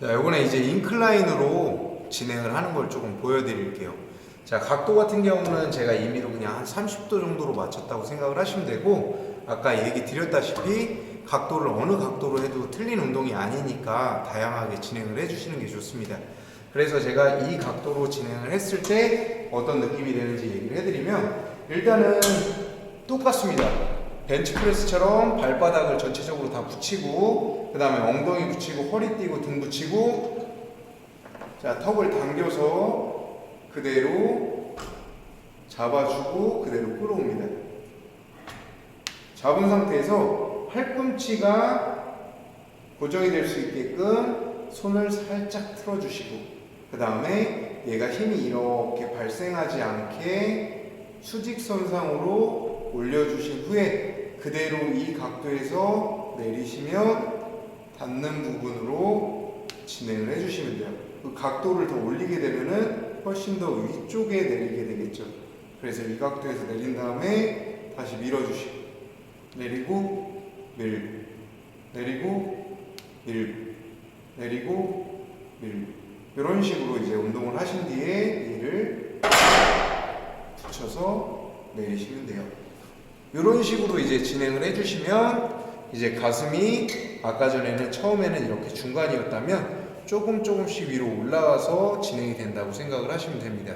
자, 요거는 이제 인클라인으로 진행을 하는 걸 조금 보여드릴게요. 자, 각도 같은 경우는 제가 임의로 그냥 한 30도 정도로 맞췄다고 생각을 하시면 되고, 아까 얘기 드렸다시피 각도를 어느 각도로 해도 틀린 운동이 아니니까 다양하게 진행을 해주시는 게 좋습니다. 그래서 제가 이 각도로 진행을 했을 때 어떤 느낌이 되는지 얘기를 해드리면, 일단은 똑같습니다. 벤치프레스처럼 발바닥을 전체적으로 다 붙이고 그 다음에 엉덩이 붙이고 허리 띄고 등 붙이고 자 턱을 당겨서 그대로 잡아주고 그대로 끌어옵니다. 잡은 상태에서 팔꿈치가 고정이 될 수 있게끔 손을 살짝 틀어주시고 그 다음에 얘가 힘이 이렇게 발생하지 않게 수직선상으로 올려주신 후에 그대로 이 각도에서 내리시면 닿는 부분으로 진행을 해주시면 돼요. 그 각도를 더 올리게 되면은 훨씬 더 위쪽에 내리게 되겠죠. 그래서 이 각도에서 내린 다음에 다시 밀어주시고 내리고 밀 내리고 밀 내리고 밀 이런 식으로 이제 운동을 하신 뒤에 이를 붙여서 내리시면 돼요. 이런 식으로 이제 진행을 해주시면 이제 가슴이 아까 전에는 처음에는 이렇게 중간이었다면 조금 조금씩 위로 올라가서 진행이 된다고 생각을 하시면 됩니다.